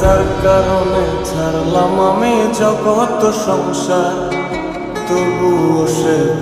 যার কারণে ছাড়লাম আমি জগৎ সংসার তবুও সে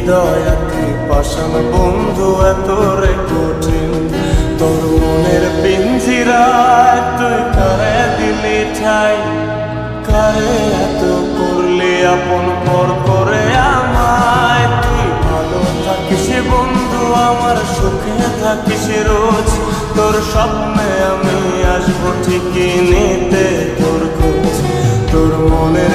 হৃদয়া তুই পাষাণ বন্ধু এত রে কঠিন। তোর মনের পিঞ্জিরায় তুই কারে দিলি ঠাই? কারে এত করলি আপন পর করে আমায়? তুই ভালো থাকিস বন্ধু, আমার সুখে থাকিস রোজ। তোর স্বপ্নে আমি আসব ঠিকই নিতে তোর খোঁজ। তোর মনের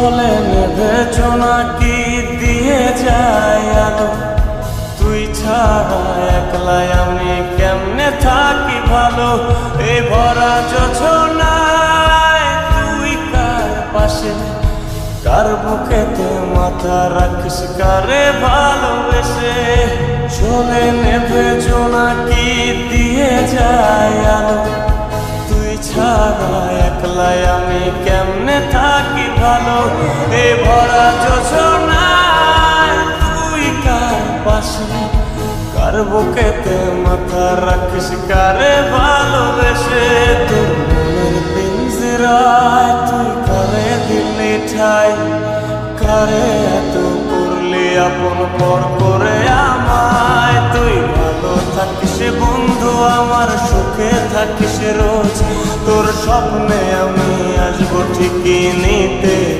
চলে নেবে কি দিয়ে যায় আলো তুই ছাড়া একলাই আমি কেমনে থাকি ভালো? এই ভরা যোছনায় তুই কার পাশে? কার বুকেতে মাথা রাখিস, কারে ভালোবেসে? চলে নেবে কি দিয়ে যায় আলো ছাড়া, একলাই আমি কেমনে থাকি ভালো? এ ভরা যোজনায় তুই কার পাশে? কার বুকেতে মাথা রাখিস, কারে ভালোবেসে? তোর মনের পিঞ্জিরায় তুই কারে দিলি ঠাই? কারে এত করলি, আপন পর করে আমায়? তুই থাকিস বন্ধু আমার সুখে থাকিস রোজ। তোর স্বপ্নে আমি আসব ঠিকই নিতে।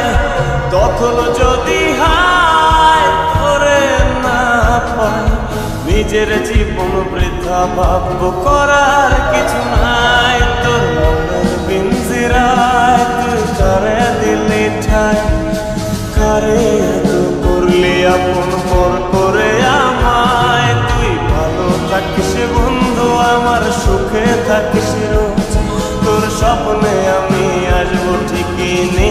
তখন যদি হায় করে না পায়, নিজের জীবন বৃদ্ধা ভাবব করার কিছু নাই। তোর মনের পিঞ্জিরায় তুই করে দিলে ঠাই? করে করলে আপন পর করে আমায়? তুই ভালো থাকিস বন্ধু, আমার সুখে থাকিস তোর স্বপ্নে আমি আসব ঠিকই নেই